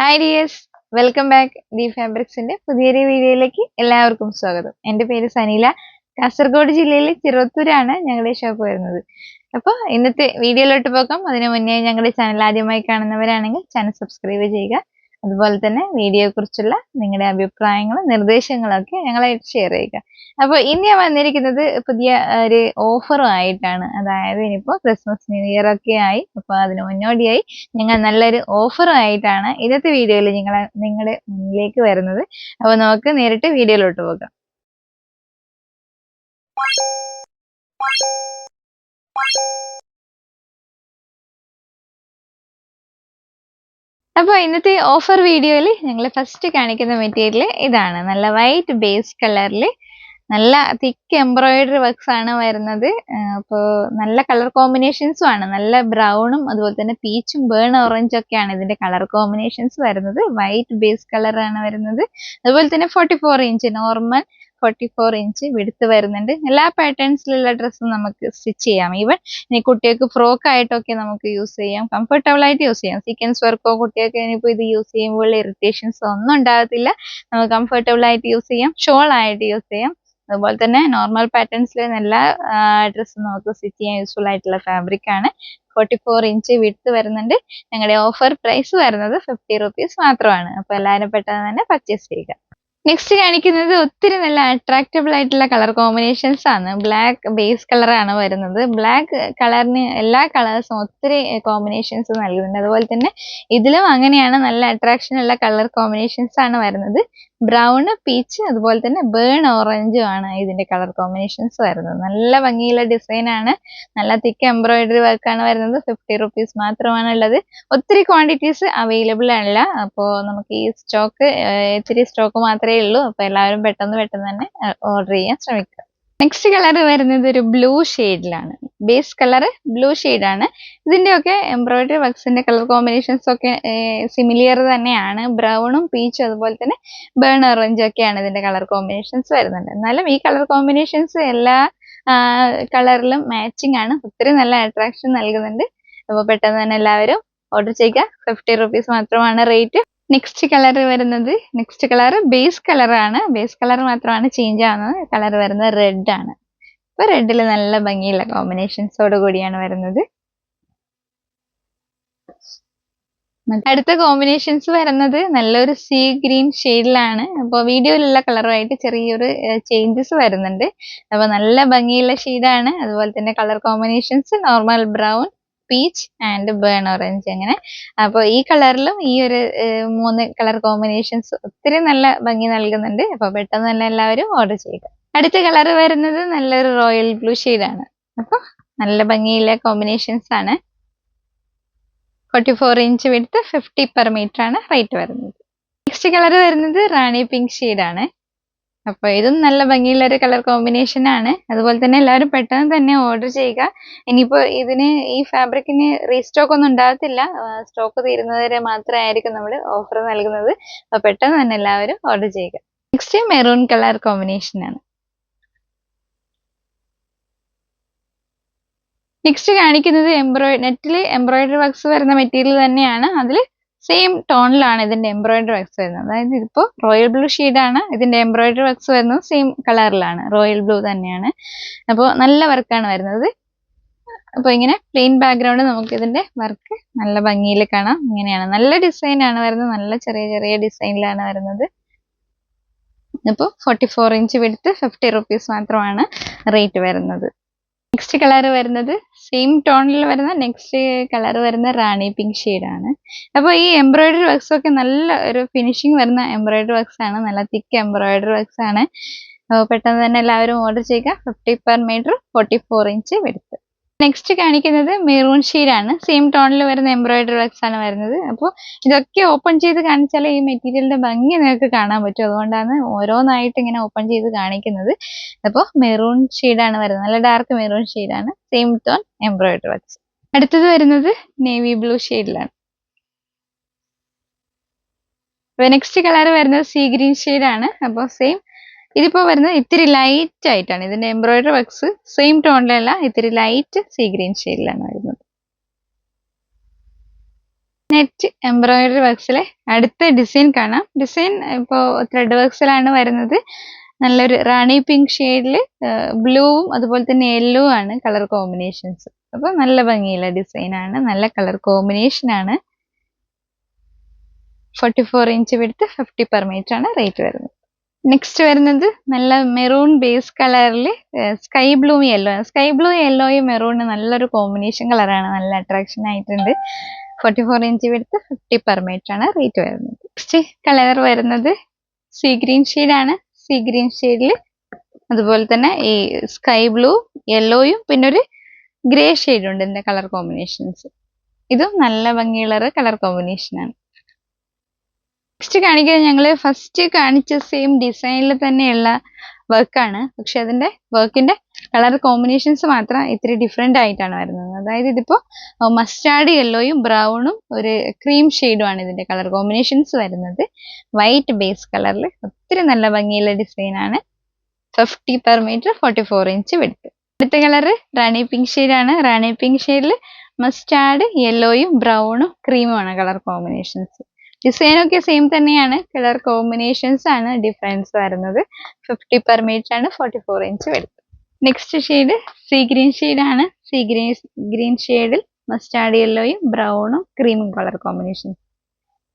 Hi dears welcome back the ഫാബ്രിക്സിന്റെ പുതിയൊരു വീഡിയോയിലേക്ക് എല്ലാവർക്കും സ്വാഗതം. എന്റെ പേര് സനീല. കാസർഗോഡ് ജില്ലയിലെ ചിറത്തൂരാണ് ഞങ്ങളുടെ ഷോപ്പ് വരുന്നത്. അപ്പോൾ ഇന്നത്തെ വീഡിയോയിലോട്ട് പോകാം. അതിനു മുന്നേ ഞങ്ങളുടെ ചാനൽ ആദ്യമായി കാണുന്നവരാണെങ്കിൽ ചാനൽ സബ്സ്ക്രൈബ് ചെയ്യുക. അതുപോലെ തന്നെ വീഡിയോയെക്കുറിച്ചുള്ള നിങ്ങളുടെ അഭിപ്രായങ്ങളും നിർദ്ദേശങ്ങളും ഒക്കെ ഞങ്ങളായിട്ട് ഷെയർ ചെയ്യുക. അപ്പോൾ ഇനി വന്നിരിക്കുന്നത് പുതിയ ഒരു ഓഫറും ആയിട്ടാണ്. അതായത് ഇനിയിപ്പോൾ ക്രിസ്മസ് ന്യൂ ഇയർ ഒക്കെ ആയി. അപ്പോൾ അതിന് മുന്നോടിയായി ഞങ്ങൾ നല്ലൊരു ഓഫറും ആയിട്ടാണ് ഇന്നത്തെ വീഡിയോയിൽ നിങ്ങൾ നിങ്ങളുടെ മുന്നിലേക്ക് വരുന്നത്. അപ്പോൾ നമുക്ക് നേരിട്ട് വീഡിയോയിലോട്ട് പോകാം. അപ്പോൾ ഇന്നത്തെ ഓഫർ വീഡിയോയിൽ ഞങ്ങൾ ഫസ്റ്റ് കാണിക്കുന്ന മെറ്റീരിയൽ ഇതാണ്. നല്ല വൈറ്റ് ബേസ് കളറിൽ നല്ല തിക്ക് എംബ്രോയിഡറി വർക്ക്സ് ആണ് വരുന്നത്. അപ്പോൾ നല്ല കളർ കോമ്പിനേഷൻസും ആണ്. നല്ല ബ്രൗണും അതുപോലെ തന്നെ പീച്ചും ബേൺ ഓറഞ്ച് ഒക്കെയാണ് ഇതിന്റെ കളർ കോമ്പിനേഷൻസ് വരുന്നത്. വൈറ്റ് ബേസ് കളറാണ് വരുന്നത്. അതുപോലെ തന്നെ forty four inch normal forty four inch width വരുന്നുണ്ട്. എല്ലാ പാറ്റേൺസിലുള്ള ഡ്രസ്സും നമുക്ക് സ്റ്റിച്ച് ചെയ്യാം. ഈവൻ ഇനി കുട്ടികൾക്ക് ഫ്രോക്ക് ആയിട്ടൊക്കെ നമുക്ക് യൂസ് ചെയ്യാം. കംഫർട്ടബിൾ ആയിട്ട് യൂസ് ചെയ്യാം. സീക്വൻസ് വർക്കോ കുട്ടികൾക്ക് ഇനിയിപ്പോൾ ഇത് യൂസ് ചെയ്യുമ്പോൾ ഇറിറ്റേഷൻസ് ഒന്നും ഉണ്ടാകത്തില്ല. നമുക്ക് കംഫർട്ടബിൾ ആയിട്ട് യൂസ് ചെയ്യാം. ഷോൾ ആയിട്ട് യൂസ് ചെയ്യാം. അതുപോലെ തന്നെ നോർമൽ പാറ്റേൺസിൽ എല്ലാ ഡ്രസ്സും നമുക്ക് സ്റ്റിച്ച് ചെയ്യാൻ യൂസ്ഫുൾ ആയിട്ടുള്ള ഫാബ്രിക് ആണ്. ഫോർട്ടി ഫോർ ഇഞ്ച് വിടുത്ത് വരുന്നുണ്ട്. ഞങ്ങളുടെ ഓഫർ പ്രൈസ് വരുന്നത് ഫിഫ്റ്റി റുപ്പീസ് മാത്രമാണ്. അപ്പോൾ എല്ലാവരും പെട്ടെന്ന് തന്നെ പർച്ചേസ് ചെയ്യുക. നെക്സ്റ്റ് കാണിക്കുന്നത് ഒത്തിരി നല്ല അട്രാക്റ്റബിൾ ആയിട്ടുള്ള കളർ കോമ്പിനേഷൻസ് ആണ്. ബ്ലാക്ക് ബേസ് കളറാണ് വരുന്നത്. ബ്ലാക്ക് കളറിന് എല്ലാ കളേഴ്സും ഒത്തിരി കോമ്പിനേഷൻസ് നൽകുന്നുണ്ട്. അതുപോലെ തന്നെ ഇതിലും അങ്ങനെയാണ് നല്ല അട്രാക്ഷൻ ഉള്ള കളർ കോമ്പിനേഷൻസ് ആണ് വരുന്നത്. ബ്രൗൺ പീച്ച് അതുപോലെ തന്നെ ബേൺ ഓറഞ്ചും ആണ് ഇതിന്റെ കളർ കോമ്പിനേഷൻസ് വരുന്നത്. നല്ല ഭംഗിയുള്ള ഡിസൈൻ ആണ്. നല്ല തിക്ക് എംബ്രോയിഡറി വർക്കാണ് വരുന്നത്. ഫിഫ്റ്റി റുപ്പീസ് മാത്രമാണ് ഉള്ളത്. ഒത്തിരി ക്വാണ്ടിറ്റീസ് അവൈലബിൾ അല്ല. അപ്പോൾ നമുക്ക് ഈ സ്റ്റോക്ക് ഇത്തിരി സ്റ്റോക്ക് മാത്രമേ ഉള്ളൂ. അപ്പോൾ എല്ലാവരും പെട്ടെന്ന് പെട്ടെന്ന് തന്നെ ഓർഡർ ചെയ്യാൻ ശ്രമിക്കുക. നെക്സ്റ്റ് കളർ വരുന്നത് ഒരു ബ്ലൂ ഷെയ്ഡിലാണ് ബേസ് കളർ ബ്ലൂ ആണ്. ഇതിന്റെ ഒക്കെ എംബ്രോയിഡറി വർക്ക്സിന്റെ കളർ കോമ്പിനേഷൻസ് ഒക്കെ സിമിലിയർ തന്നെയാണ്. ബ്രൗണും പീച്ചും അതുപോലെ തന്നെ ബേൺ ഓറഞ്ചും ഒക്കെയാണ് ഇതിന്റെ കളർ കോമ്പിനേഷൻസ് വരുന്നുണ്ട് എന്നാലും ഈ കളർ കോമ്പിനേഷൻസ് എല്ലാ കളറിലും മാച്ചിങ് ആണ്. ഒത്തിരി നല്ല അട്രാക്ഷൻ നൽകുന്നുണ്ട്. അപ്പോൾ പെട്ടെന്ന് തന്നെ എല്ലാവരും ഓർഡർ ചെയ്യുക. ഫിഫ്റ്റി റുപ്പീസ് മാത്രമാണ് റേറ്റ് നെക്സ്റ്റ് കളർ വരുന്നത് നെക്സ്റ്റ് കളർ ബേസ് കളറാണ് ബേസ് കളർ മാത്രമാണ് ചേഞ്ച് ആവുന്നത്. കളർ വരുന്നത് റെഡ് ആണ്. ഇപ്പൊ റെഡിൽ നല്ല ഭംഗിയുള്ള കോമ്പിനേഷൻസോട് കൂടിയാണ് വരുന്നത്. അടുത്ത കോമ്പിനേഷൻസ് വരുന്നത് നല്ലൊരു സീ ഗ്രീൻ ഷെയ്ഡിലാണ് അപ്പോൾ വീഡിയോയിലുള്ള കളറുമായിട്ട് ചെറിയൊരു ചേഞ്ചസ് വരുന്നുണ്ട്. അപ്പോൾ നല്ല ഭംഗിയുള്ള ഷെയ്ഡാണ് അതുപോലെ തന്നെ colour combinations normal brown peach and burn orange അങ്ങനെ. അപ്പോൾ ഈ കളറിലും ഈ ഒരു മൂന്ന് കളർ കോമ്പിനേഷൻസ് ഒത്തിരി നല്ല ഭംഗി നൽകുന്നുണ്ട്. അപ്പോൾ പെട്ടെന്ന് തന്നെ എല്ലാവരും ഓർഡർ ചെയ്യുക. അടുത്ത കളർ വരുന്നത് നല്ലൊരു റോയൽ ബ്ലൂ ആണ് അപ്പോൾ നല്ല ഭംഗിയുള്ള കോമ്പിനേഷൻസ് ആണ്. Forty four inch width fifty per metre ആണ് റേറ്റ് വരുന്നത്. നെക്സ്റ്റ് കളർ വരുന്നത് റാണി പിങ്ക് ആണ് അപ്പോൾ ഇതും നല്ല ഭംഗിയുള്ള ഒരു കളർ കോമ്പിനേഷൻ ആണ്. അതുപോലെ തന്നെ എല്ലാവരും പെട്ടെന്ന് തന്നെ ഓർഡർ ചെയ്യുക. ഇനിയിപ്പോൾ ഇതിന് ഈ ഫാബ്രിക്കിന് റീസ്റ്റോക്ക് ഒന്നും ഉണ്ടാകത്തില്ല. സ്റ്റോക്ക് തീരുന്നവരെ മാത്രമായിരിക്കും നമ്മൾ ഓഫർ നൽകുന്നത്. അപ്പോൾ പെട്ടെന്ന് തന്നെ എല്ലാവരും ഓർഡർ ചെയ്യുക. നെക്സ്റ്റ് മെറൂൺ കളർ കോമ്പിനേഷൻ ആണ്. നെക്സ്റ്റ് കാണിക്കുന്നത് എംബ്രോയിഡ് നെറ്റിൽ എംബ്രോയിഡറി വർക്ക്സ് വരുന്ന മെറ്റീരിയൽ തന്നെയാണ്. അതിൽ സെയിം ടോണിലാണ് ഇതിന്റെ എംബ്രോയിഡറി വർക്ക്സ് വരുന്നത്. അതായത് ഇതിപ്പോൾ റോയൽ ബ്ലൂ ആണ് ഇതിന്റെ എംബ്രോയിഡറി വർക്ക്സ് വരുന്നത് സെയിം കളറിലാണ് റോയൽ ബ്ലൂ തന്നെയാണ്. അപ്പോൾ നല്ല വർക്കാണ് വരുന്നത്. അപ്പോൾ ഇങ്ങനെ പ്ലെയിൻ ബാക്ക്ഗ്രൗണ്ട് നമുക്ക് ഇതിന്റെ വർക്ക് നല്ല ഭംഗിയിൽ കാണാം. ഇങ്ങനെയാണ്. നല്ല ഡിസൈനാണ് വരുന്നത്. നല്ല ചെറിയ ചെറിയ ഡിസൈനിലാണ് വരുന്നത്. അപ്പോൾ forty four inch width fifty rupees മാത്രമാണ് റേറ്റ് വരുന്നത്. നെക്സ്റ്റ് കളർ വരുന്നത് സെയിം ടോണിൽ വരുന്ന നെക്സ്റ്റ് കളർ വരുന്ന റാണി പിങ്ക് ആണ്. അപ്പോൾ ഈ എംബ്രോയിഡറി വർക്ക്സ് ഒക്കെ നല്ല ഒരു ഫിനിഷിംഗ് വരുന്ന എംബ്രോയിഡറി വർക്ക്സ് ആണ്. നല്ല തിക്ക് എംബ്രോയിഡറി വർക്ക്സ് ആണ്. പെട്ടെന്ന് തന്നെ എല്ലാവരും ഓർഡർ ചെയ്യുക. Fifty per metre forty four inch എടുത്ത് നെക്സ്റ്റ് കാണിക്കുന്നത് മെറൂൺ ആണ്. സെയിം ടോണിൽ വരുന്ന എംബ്രോയിഡറി വർക്ക്സ് ആണ് വരുന്നത്. അപ്പോൾ ഇതൊക്കെ ഓപ്പൺ ചെയ്ത് കാണിച്ചാൽ ഈ മെറ്റീരിയലിന്റെ ഭംഗി നിങ്ങൾക്ക് കാണാൻ പറ്റും. അതുകൊണ്ടാണ് ഓരോന്നായിട്ട് ഇങ്ങനെ ഓപ്പൺ ചെയ്ത് കാണിക്കുന്നത്. അപ്പോൾ മെറൂൺ ഷീഡാണ് വരുന്നത്. നല്ല ഡാർക്ക് മെറൂൺ ഷീഡാണ് സെയിം ടോൺ എംബ്രോയിഡറി വർക്ക്സ് അടുത്തത് വരുന്നത് നേവി ബ്ലൂ ഷെയ്ഡിലാണ് നെക്സ്റ്റ് കളർ വരുന്നത് സീ ഗ്രീൻ ആണ്. അപ്പോൾ സെയിം ഇതിപ്പോ വരുന്നത് ഇത്തിരി ലൈറ്റ് ആയിട്ടാണ്. ഇതിന്റെ എംബ്രോയിഡറി വർക്ക്സ് സെയിം ടോണിലല്ല ഇത്തിരി ലൈറ്റ് സീ ഗ്രീൻ ഷെയ്ഡിലാണ് വരുന്നത്. നെറ്റ് എംബ്രോയിഡറി വർക്ക്സിലെ അടുത്ത ഡിസൈൻ കാണാം. ഡിസൈൻ ഇപ്പോൾ ത്രെഡ് വർക്ക്സിലാണ് വരുന്നത്. നല്ലൊരു റാണി പിങ്ക് ഷെയ്ഡിൽ ബ്ലൂവും അതുപോലെ തന്നെ യെല്ലോ ആണ് കളർ കോമ്പിനേഷൻസ് അപ്പോൾ നല്ല ഭംഗിയുള്ള ഡിസൈനാണ് നല്ല കളർ കോമ്പിനേഷൻ ആണ്. Forty four inch width fifty per metre ആണ് റേറ്റ് വരുന്നത്. നെക്സ്റ്റ് വരുന്നത് നല്ല മെറൂൺ ബേസ് കളറിൽ sky blue yellow sky blue യെല്ലോയും മെറൂണ് നല്ലൊരു കോമ്പിനേഷൻ കളറാണ് നല്ല അട്രാക്ഷൻ ആയിട്ടുണ്ട്. Forty four inch width fifty per metre ആണ് റേറ്റ് വരുന്നത്. നെക്സ്റ്റ് കളർ വരുന്നത് സീ ഗ്രീൻ ആണ്. സീ ഗ്രീൻ ഷെയ്ഡിൽ അതുപോലെ തന്നെ ഈ സ്കൈ ബ്ലൂ യെല്ലോയും പിന്നെ ഒരു ഗ്രേ ഷെയ്ഡ് ഉണ്ട് ഇതിന്റെ കളർ കോമ്പിനേഷൻസ് ഇതും നല്ല ഭംഗിയുള്ള കളർ കോമ്പിനേഷൻ ആണ്. നെക്സ്റ്റ് കാണിക്കുന്നത് ഞങ്ങൾ ഫസ്റ്റ് കാണിച്ച സെയിം ഡിസൈനിൽ തന്നെയുള്ള വർക്കാണ് പക്ഷെ അതിന്റെ വർക്കിന്റെ കളർ കോമ്പിനേഷൻസ് മാത്രം ഇത്തിരി ഡിഫറെന്റ് ആയിട്ടാണ് വരുന്നത്. അതായത് ഇതിപ്പോൾ മസ്റ്റാർഡ് യെല്ലോയും ബ്രൗണും ഒരു ക്രീം ആണ് ഇതിന്റെ കളർ കോമ്പിനേഷൻസ് വരുന്നത്. വൈറ്റ് ബേസ് കളറിൽ ഒത്തിരി നല്ല ഭംഗിയുള്ള ഡിസൈനാണ് fifty per metre forty four inch width അടുത്ത കളറ് റാണി പിങ്ക് ഷെയ്ഡാണ് റാണി പിങ്ക് ഷെയ്ഡിൽ മസ്റ്റാർഡ് യെല്ലോയും ബ്രൗണും ക്രീമുമാണ് കളർ കോമ്പിനേഷൻസ് ഡിസൈനൊക്കെ സെയിം തന്നെയാണ്. കളർ കോമ്പിനേഷൻസ് ആണ് ഡിഫറൻസ് വരുന്നത്. ഫിഫ്റ്റി പെർ മീറ്റർ ആണ് ഫോർട്ടി ഫോർ ഇഞ്ച് വരുന്നത് നെക്സ്റ്റ് ഷെയ്ഡ് സീ ഗ്രീൻ ഷെയ്ഡാണ് സീ ഗ്രീൻ ഗ്രീൻ ഷെയ്ഡിൽ മസ്റ്റാർഡ് യെല്ലോയും ബ്രൗണും ക്രീമും colour combination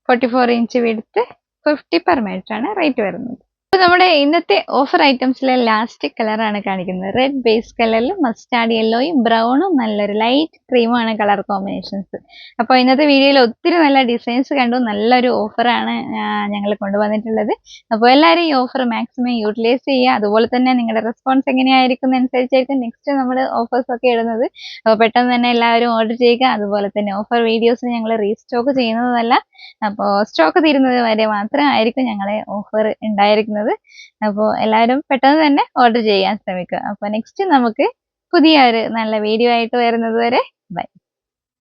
forty four inch width fifty per metre ആണ് റേറ്റ് വരുന്നത്. അപ്പോൾ നമ്മുടെ ഇന്നത്തെ ഓഫർ ഐറ്റംസിലെ ലാസ്റ്റ് കളറാണ് കാണിക്കുന്നത്. റെഡ് ബേസ് കളറിൽ മസ്റ്റാർഡ് യെല്ലോയും ബ്രൗണും നല്ലൊരു ലൈറ്റ് ക്രീമാണ് കളർ കോമ്പിനേഷൻസ് അപ്പോൾ ഇന്നത്തെ വീഡിയോയിൽ ഒത്തിരി നല്ല ഡിസൈൻസ് കണ്ടു. നല്ലൊരു ഓഫറാണ് ഞങ്ങൾ കൊണ്ടുവന്നിട്ടുള്ളത്. അപ്പോൾ എല്ലാവരും ഈ ഓഫർ മാക്സിമം യൂട്ടിലൈസ് ചെയ്യുക. അതുപോലെ തന്നെ നിങ്ങളുടെ റെസ്പോൺസ് എങ്ങനെയായിരിക്കും നെക്സ്റ്റ് നമ്മൾ ഓഫേഴ്സ് ഒക്കെ ഇടുന്നത്. അപ്പോൾ പെട്ടെന്ന് തന്നെ എല്ലാവരും ഓർഡർ ചെയ്യുക. അതുപോലെ തന്നെ ഓഫർ വീഡിയോസ് ഞങ്ങൾ റീസ്റ്റോക്ക് ചെയ്യുന്നതല്ല. അപ്പോൾ സ്റ്റോക്ക് തീരുന്നത് വരെ മാത്രമായിരിക്കും ഞങ്ങളെ ഓഫർ ഉണ്ടായിരിക്കുന്നത്. അപ്പോൾ എല്ലാവരും പെട്ടെന്ന് തന്നെ ഓർഡർ ചെയ്യാൻ ശ്രമിക്കുക. അപ്പോൾ നെക്സ്റ്റ് നമുക്ക് പുതിയ ഒരു നല്ല വീഡിയോ ആയിട്ട് വരുന്നത് വരെ ബൈ